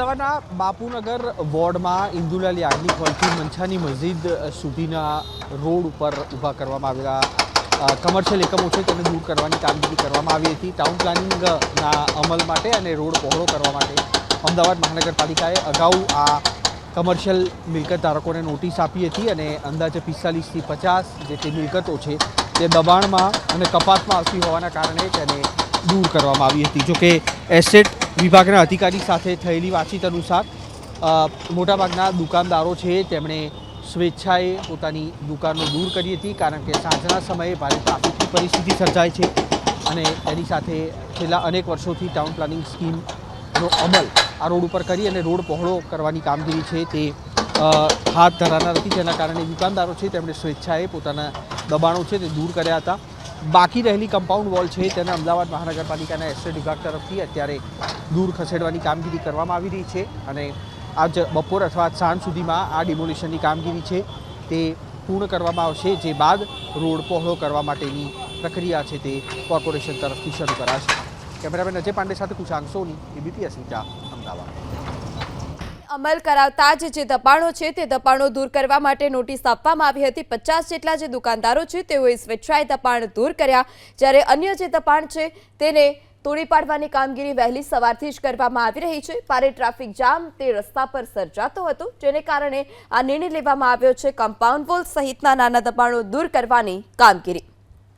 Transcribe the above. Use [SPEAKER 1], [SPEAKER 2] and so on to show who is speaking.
[SPEAKER 1] અમદાવાદના બાપુનગર વોર્ડમાં ઇન્દુલાલ યાજ્ઞિક હોલથી મંછાની મસ્જિદ સુધીના રોડ ઉપર ઊભા કરવામાં આવેલા કમર્શિયલ એકમો છે તેને દૂર કરવાની કામગીરી કરવામાં આવી હતી. ટાઉન પ્લાનિંગના અમલ માટે અને રોડ પહોળો કરવા માટે અમદાવાદ મહાનગરપાલિકાએ અગાઉ આ કમર્શિયલ મિલકત ધારકોને નોટિસ આપી હતી અને અંદાજે પિસ્તાલીસથી પચાસ જેટલી મિલકતો છે તે દબાણમાં અને કપાતમાં આવતી હોવાના કારણે તેને દૂર કરવામાં આવી હતી. જોકે એસેટ વિભાગના અધિકારી સાથે થયેલી વાતચીત અનુસાર મોટાભાગના દુકાનદારો છે, તેમણે સ્વેચ્છાએ પોતાની દુકાનો દૂર કરી હતી કારણ કે સાંજના સમયે ભારે ટ્રાફિકની પરિસ્થિતિ સર્જાય છે અને એની સાથે છેલ્લા અનેક વર્ષોથી ટાઉન પ્લાનિંગ સ્કીમનો અમલ આ રોડ ઉપર કરી અને રોડ પહોળો કરવાની કામગીરી છે તે હાથ ધરાનાર હતી જેના કારણે દુકાનદારો છે, તેમણે સ્વેચ્છાએ પોતાના દબાણો છે તે દૂર કર્યા હતા. બાકી રહેલી કમ્પાઉન્ડ વોલ છે, તેને અમદાવાદ મહાનગરપાલિકાના એસ્ટેટ વિભાગ તરફથી અત્યારે દૂર ખસેડવાની કામગીરી કરવામાં આવી રહી છે અને આજ બપોર અથવા સાંજ સુધીમાં આ ડિમોલિશનની કામગીરી છે તે પૂર્ણ કરવામાં આવશે, જે બાદ રોડ પહોળો કરવા માટેની પ્રક્રિયા છે તે કોર્પોરેશન તરફથી શરૂ કરાશે. કેમેરામેન અજય પાંડે સાથે કુશાંગ સોની, એબીપી અસિંચા, અમદાવાદ.
[SPEAKER 2] અમલ કરાવતા જ જે દબાણો છે તે દબાણો દૂર કરવા માટે નોટિસ આપવામાં આવી હતી. પચાસ જેટલા જે દુકાનદારો છે તેઓએ સ્વેચ્છાએ દબાણ દૂર કર્યા. જ્યારે અન્ય જે દબાણ છે તેને તોડી પાડવાની કામગીરી વહેલી સવારથી જ કરવામાં આવી રહી છે. પારે ટ્રાફિક જામ તે રસ્તા પર સર્જાતો હતો, જેને કારણે આ નિર્ણય લેવામાં આવ્યો છે. કમ્પાઉન્ડ વોલ સહિતના નાના દબાણો દૂર કરવાની કામગીરી.